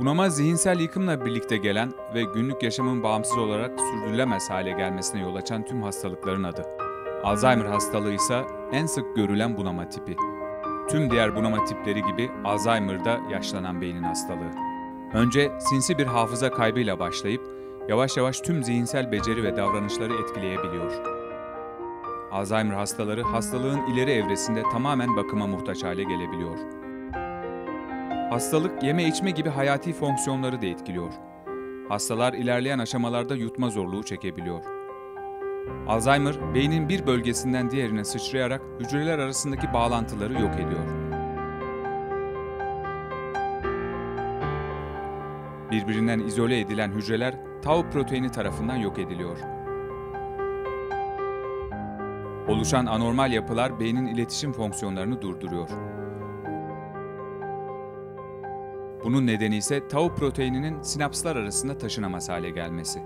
Bunama zihinsel yıkımla birlikte gelen ve günlük yaşamın bağımsız olarak sürdürülemez hale gelmesine yol açan tüm hastalıkların adı. Alzheimer hastalığı ise en sık görülen bunama tipi. Tüm diğer bunama tipleri gibi Alzheimer'da yaşlanan beynin hastalığı. Önce sinsi bir hafıza kaybıyla başlayıp yavaş yavaş tüm zihinsel beceri ve davranışları etkileyebiliyor. Alzheimer hastaları hastalığın ileri evresinde tamamen bakıma muhtaç hale gelebiliyor. Hastalık yeme içme gibi hayati fonksiyonları da etkiliyor. Hastalar ilerleyen aşamalarda yutma zorluğu çekebiliyor. Alzheimer, beynin bir bölgesinden diğerine sıçrayarak hücreler arasındaki bağlantıları yok ediyor. Birbirinden izole edilen hücreler tau proteini tarafından yok ediliyor. Oluşan anormal yapılar beynin iletişim fonksiyonlarını durduruyor. Bunun nedeni ise tau proteininin sinapslar arasında taşınamaz hale gelmesi.